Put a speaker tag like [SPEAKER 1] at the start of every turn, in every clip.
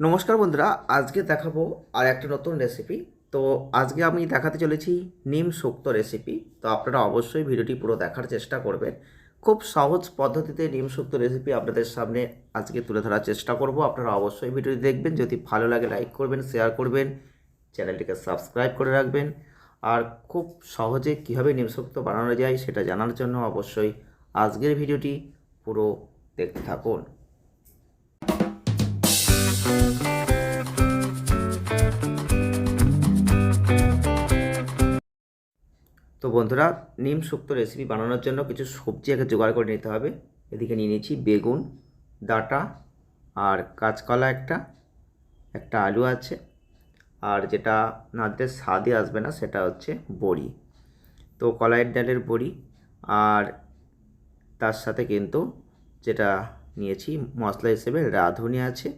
[SPEAKER 1] নমস্কার বন্ধুরা, আজকে দেখাবো আর একটা নতুন রেসিপি তো আজকে আমি দেখাতে চলেছি নিম শুক্ত রেসিপি তো আপনারা অবশ্যই ভিডিওটি পুরো দেখার চেষ্টা করবেন। খুব সহজ পদ্ধতিতে নিম শুক্ত রেসিপি আপনাদের সামনে আজকে তুলে ধরার চেষ্টা করব। আপনারা অবশ্যই ভিডিওটি দেখবেন। যদি ভালো লাগে লাইক করবেন শেয়ার করবেন, চ্যানেলটিকে সাবস্ক্রাইব করে রাখবেন। আর খুব সহজে কীভাবে নিম শুক্ত বানানো যায় সেটা জানার জন্য অবশ্যই আজকের ভিডিওটি পুরো দেখতে থাকুন। তো বন্ধুরা, নিম শুক্তো রেসিপি বানানোর জন্য কিছু সবজি আগে জোগাড় করে নিতে হবে। এদিকে নিয়ে নিয়েছি বেগুন, ডাঁটা আর কাঁচকলা একটা একটা আলু আছে। আর যেটা না স্বাদই আসবে না, সেটা হচ্ছে বড়ি। তো কলাইয়ের ডালের বড়ি আর তার সাথে কিন্তু যেটা নিয়েছি মশলা হিসেবে রাঁধুনি আছে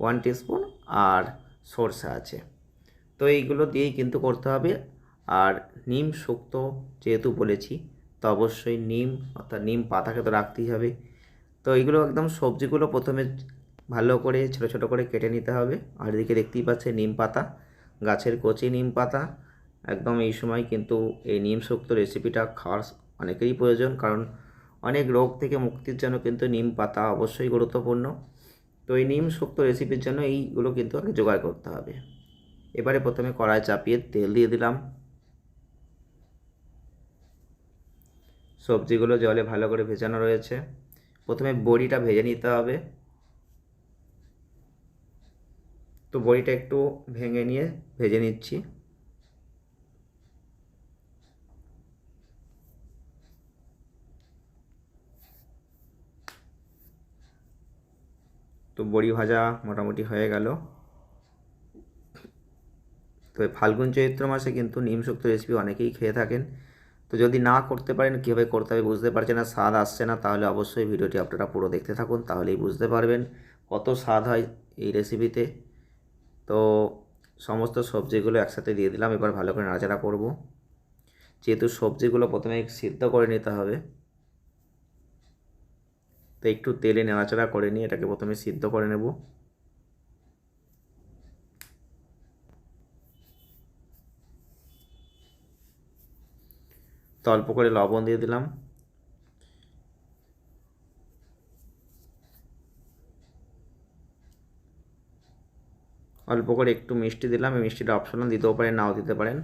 [SPEAKER 1] ওয়ান টিস্পুন আর সরষা আছে। তো এইগুলো দিয়েই কিন্তু করতে হবে। আর নিম শুক্তো যেহেতু বলেছি, তো অবশ্যই নিম, অর্থাৎ নিম পাতাকে তো রাখতেই হবে। তো এইগুলো একদম সবজিগুলো প্রথমে ভালো করে, ছোটো ছোটো করে কেটে নিতে হবে। আর এদিকে দেখতেই পাচ্ছে নিম পাতা, গাছের কচি নিম পাতা। একদম এই সময় কিন্তু এই নিম শুক্তো রেসিপিটা খাওয়ার অনেকেরই প্রয়োজন, কারণ অনেক রোগ থেকে মুক্তির জন্য কিন্তু নিম পাতা অবশ্যই গুরুত্বপূর্ণ। তো এই নিম শুক্তো রেসিপির জন্য এইগুলো কিন্তু আগে জোগাড় করতে হবে। এবারে প্রথমে কড়াই চাপিয়ে তেল দিয়ে দিলাম। সবজিগুলো জলে ভালো করে ভেজানো রয়েছে। প্রথমে বড়িটা ভেজে নিতে হবে। তো বড়িটা একটু ভেঙে নিয়ে ভেজে নিচ্ছি। তো বড়ি ভাজা মোটামুটি হয়ে গেল। তো ফাল্গুন চৈত্র মাসে কিন্তু নিম শুক্ত রেসিপি অনেকেই খেয়ে থাকেন। তো যদি না করতে পারেন, কীভাবে করতে হবে বুঝতে পারছেন না, স্বাদ আসছে না, তাহলে অবশ্যই ভিডিওটি আপনারা পুরো দেখতে থাকুন, তাহলেই বুঝতে পারবেন কত স্বাদ হয় এই রেসিপিতে তো সমস্ত সবজিগুলো একসাথে দিয়ে দিলাম, এবার ভালো করে নাড়াচাড়া করব। যেহেতু সবজিগুলো প্রথমে সিদ্ধ করে নিতে হবে, তো একটু তেলে নাড়াচাড়া করে নিয়ে এটাকে প্রথমে সিদ্ধ করে নেব। তো অল্প করে লবণ দিয়ে দিলাম। অল্প করে একটু মিষ্টি দিলাম। এই মিষ্টিটা অপশনাল দিতেও পারেন, নাও দিতে পারেন।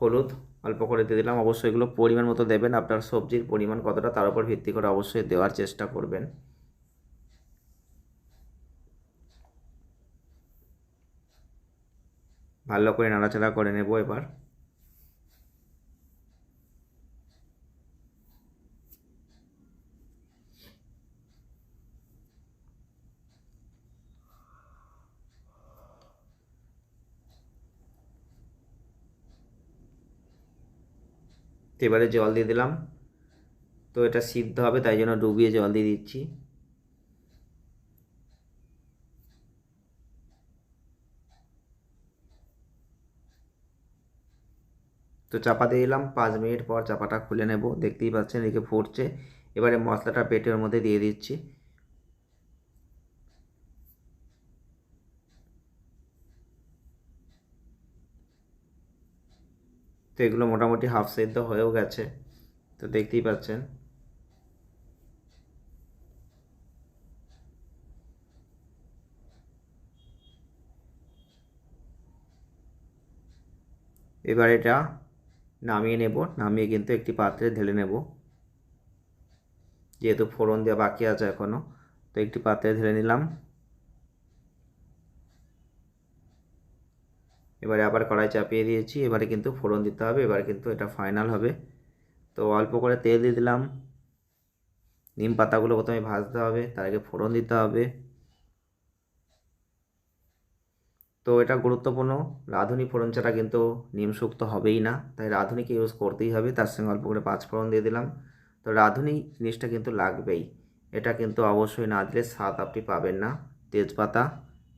[SPEAKER 1] হলুদ অল্প করে দিয়ে দিলাম। অবশ্যই এগুলো পরিমাণ মতো দেবেন। আপনার সবজির পরিমাণ কতটা তার উপর ভিত্তি করে অবশ্যই দেওয়ার চেষ্টা করবেন। ভালো করে নাড়াচাড়া করে নেব এবার। এবারে জল দিয়ে দিলাম। তো এটা সিদ্ধ হবে, তাই জন্য ডুবিয়ে জল দিয়ে দিচ্ছি। তো চাপা দিয়ে দিলাম, পাঁচ মিনিট পর চাপাটা খুলে নেব। দেখতেই পাচ্ছেন, এদিকে ফুটছে। এবারে মশলাটা পেটের মধ্যে দিয়ে দিচ্ছি। তো এগুলো মোটামুটি হাফ সেদ্ধ হয়েও গেছে, তো দেখতেই পাচ্ছেন। এবার এটা নামিয়ে নেব, নামিয়ে কিন্তু একটি পাত্রে ঢেলে নেব। যেহেতু ফোড়ন দেওয়া বাকি আছে এখনও তো একটি পাত্রে ঢেলে নিলাম। এবারে আবার কড়াই চাপিয়ে দিয়েছি, এবারে কিন্তু ফোড়ন দিতে হবে, এবারে কিন্তু এটা ফাইনাল হবে। তো অল্প করে তেল দিয়ে দিলাম। নিম পাতাগুলো প্রথমে ভাজতে হবে, তার আগে ফোড়ন দিতে হবে। তো এটা গুরুত্বপূর্ণ, রাঁধুনি ফোড়ন ছাড়া কিন্তু নিম শুক্ত হবেই না, তাই রাঁধুনিকে ইউজ করতেই হবে, তার সঙ্গে অল্প করে পাঁচ ফোড়ন দিয়ে দিলাম। তো রাঁধুনি জিনিসটা কিন্তু লাগবেই, এটা কিন্তু অবশ্যই না দিলে স্বাদ আপনি পাবেন না। তেজপাতা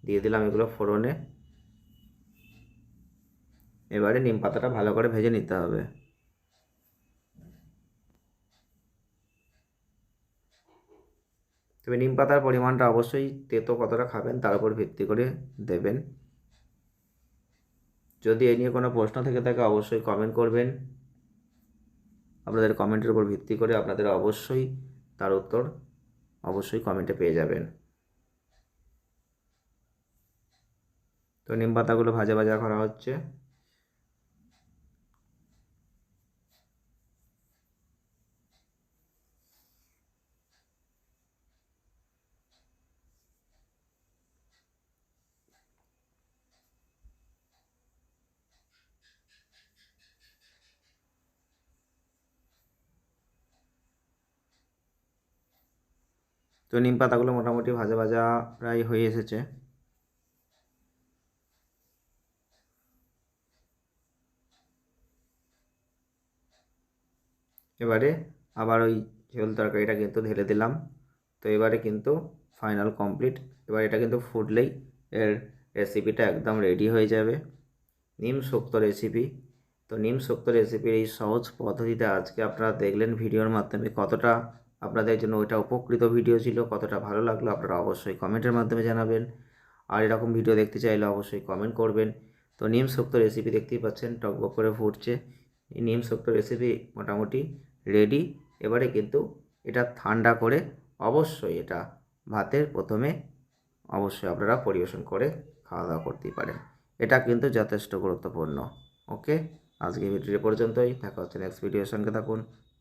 [SPEAKER 1] দিয়ে দিলাম এগুলো ফোড়নে। এবারে নিম পাতাটা ভালো করে ভেজে নিতে হবে। তবে নিম পাতার পরিমাণটা অবশ্যই তেতো কতটা খাবেন তার উপর ভিত্তি করে দেবেন। যদি এ নিয়ে কোনো প্রশ্ন থেকে থাকে অবশ্যই কমেন্ট করবেন। আপনাদের কমেন্টের উপর ভিত্তি করে আপনাদের অবশ্যই তার উত্তর অবশ্যই কমেন্টে পেয়ে যাবেন। তো নিম পাতাগুলো ভাজা ভাজা করা হচ্ছে। তো নিম পাতাগুলো মোটামুটি ভাজা ভাজা প্রায় হয়ে এসেছে। এবারে আবার ওই ঝোল তরকারিটা কিন্তু ঢেলে দিলাম। তো এবারে কিন্তু ফাইনাল কমপ্লিট এবার এটা কিন্তু ফুটলেই এর রেসিপিটা একদম রেডি হয়ে যাবে। নিম শুক্ত রেসিপি তো নিম শুক্ত রেসিপির এই সহজ পদ্ধতিতে আজকে আপনারা দেখলেন ভিডিওর মাধ্যমে কতটা আপনাদের জন্য ওইটা উপকৃত ভিডিও ছিল, কতটা ভালো লাগল আপনারা অবশ্যই কমেন্টের মাধ্যমে জানাবেন। আর এরকম ভিডিও দেখতে চাইলে অবশ্যই কমেন্ট করবেন। তো নিম শুক্ত রেসিপি দেখতেই পাচ্ছেন টকবক করে ফুটছে। এই নিম শুক্ত রেসিপি মোটামুটি রেডি এবারে কিন্তু এটা ঠান্ডা করে অবশ্যই এটা ভাতের প্রথমে অবশ্যই আপনারা পরিবেশন করে খাওয়া দাওয়া করতেই পারেন। এটা কিন্তু যথেষ্ট গুরুত্বপূর্ণ। ওকে আজকে ভিডিও পর্যন্তই। দেখা হচ্ছে নেক্সট ভিডিওর সঙ্গে। থাকুন।